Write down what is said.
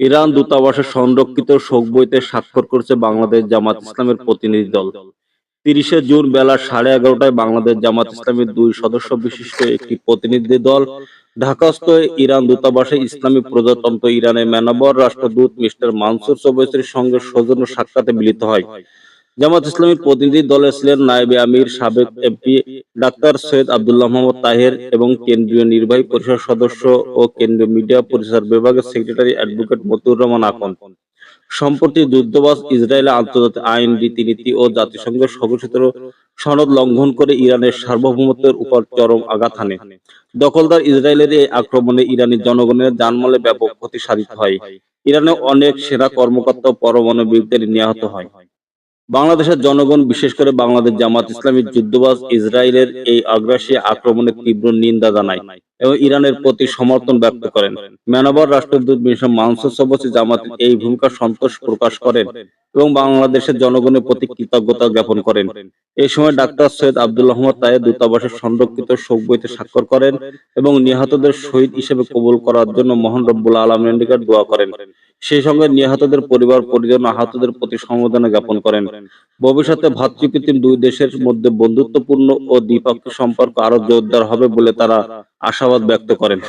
Iran দূতাবাসের সংরক্ষিত শোক বইতে স্বাক্ষর করেছে বাংলাদেশ জামাত ইসলামের প্রতিনিধি দল। তিরিশে জুন বেলা সাড়ে এগারোটায় বাংলাদেশ জামাত ইসলামের দুই সদস্য বিশিষ্ট একটি প্রতিনিধি দল ঢাকাস্থ ইরান দূতাবাসে ইসলামী প্রজাতন্ত্র ইরানের ম্যানবর রাষ্ট্রদূত মিস্টার মানসুর চৌবেসির সঙ্গে সৌজন্য সাক্ষাতে মিলিত হয়। জামাত ইসলামী প্রতিনিধি দলে ছিলেন নায়েবে আমির, সাবেক এমপি ডাক্তার সৈয়দ আব্দুল্লাহ মোহাম্মদ তাহের এবং কেন্দ্রীয় নির্বাহী পরিষদ সদস্য ও কেন্দ্রীয় মিডিয়া পরিষদ বিভাগের সেক্রেটারি অ্যাডভোকেট মতিউর রহমান আকন। সম্প্রতি যুদ্ধবাজ ইসরায়েলের আন্তর্জাতিক আইন, রীতিনীতি ও জাতিসংঘের স্বঘোষিত সনদ লঙ্ঘন করে ইরানের সার্বভৌমত্বের উপর চরম আঘাত হানে। দখলদার ইসরায়েলের এই আক্রমণে ইরানি জনগণের জানমালে ব্যাপক ক্ষতি সাধিত হয়। ইরানে অনেক সেনা কর্মকর্তা পরমাণু বিজ্ঞানী নিহত হয়। বাংলাদেশের জনগণ, বিশেষ করে বাংলাদেশ জামাত ইসলামী যুদ্ধবাজ ইসরায়েলের এই আগ্রাসী আক্রমণের তীব্র নিন্দা জানায় এবং ইরানের প্রতি সমর্থন ব্যক্ত করেন। ম্যানবর রাষ্ট্রদূত মিশন মানসুর সবসি জামাতের এই ভূমিকা সন্তোষ প্রকাশ করেন এবং বাংলাদেশের জনগণের প্রতি কৃতজ্ঞতা জ্ঞাপন করেন। এই সময় ডাক্তার সৈয়দ আব্দুল আহমদ তায়ের দূতাবাসের সংরক্ষিত শোক বইতে স্বাক্ষর করেন এবং নিহতদের শহীদ হিসেবে কবুল করার জন্য মহান রব্বুল আলমের নিকট দোয়া করেন। সেই সঙ্গে নিহতদের পরিবার, পরিজন, আহতদের প্রতি সমবেদনা জ্ঞাপন করেন। ভবিষ্যতে ভাতৃপ্রতিম দুই দেশের মধ্যে বন্ধুত্বপূর্ণ ও দ্বিপাক্ষিক সম্পর্ক আরও জোরদার হবে বলে তারা আশাবাদ ব্যক্ত করেন।